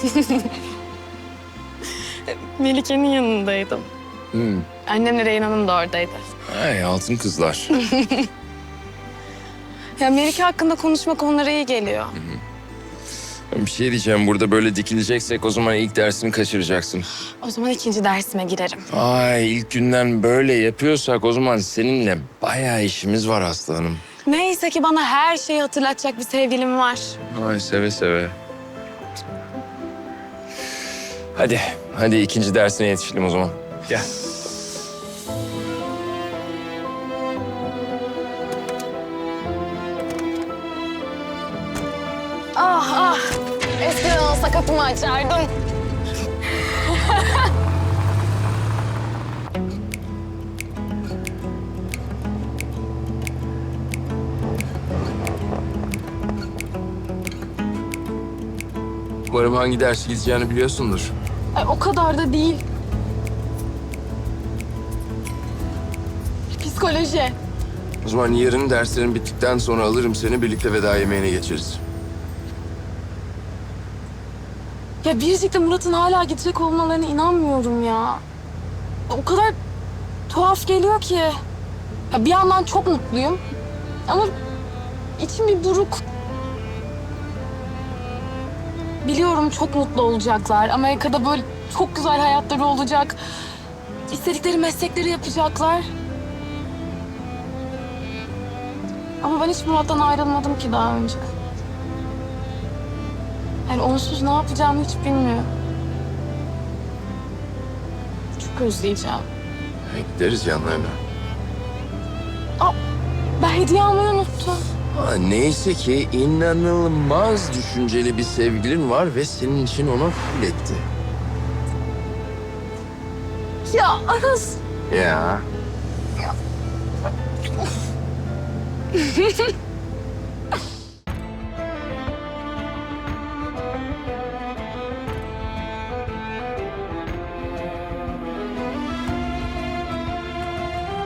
Melike'nin yanındaydım. Hmm. Annemle Reyhan Hanım da oradaydı. Ay altın kızlar. Ya Melike hakkında konuşmak onlara iyi geliyor. bir şey diyeceğim. Burada böyle dikileceksek o zaman ilk dersini kaçıracaksın. O zaman ikinci dersime girerim. Ay ilk günden böyle yapıyorsak o zaman seninle bayağı işimiz var aslanım. Neyse ki bana her şeyi hatırlatacak bir sevgilim var. Ay seve seve. Hadi, hadi ikinci dersine yetişelim o zaman. Gel. Ah ah. Eskiden olsa kapımı açardın. Umarım hangi dersi gideceğini biliyorsundur. Ay, o kadar da değil. Psikoloji. O zaman yarın derslerin bittikten sonra alırım seni birlikte veda yemeğine geçeriz. Ya Biricik'le Murat'ın hala gidecek olmalarına inanmıyorum ya. O kadar tuhaf geliyor ki. Ya bir yandan çok mutluyum. Ama içim bir buruk. Biliyorum çok mutlu olacaklar. Amerika'da böyle çok güzel hayatları olacak. İstedikleri meslekleri yapacaklar. Ama ben hiç Murat'tan ayrılmadım ki daha önce. Yani onsuz ne yapacağımı hiç bilmiyorum. Çok özleyeceğim. Gideriz yanlarına. Ben hediye almayı unuttum. Ha, neyse ki inanılmaz düşünceli bir sevgilin var ve senin için onu full etti. Ya Aras. Ya.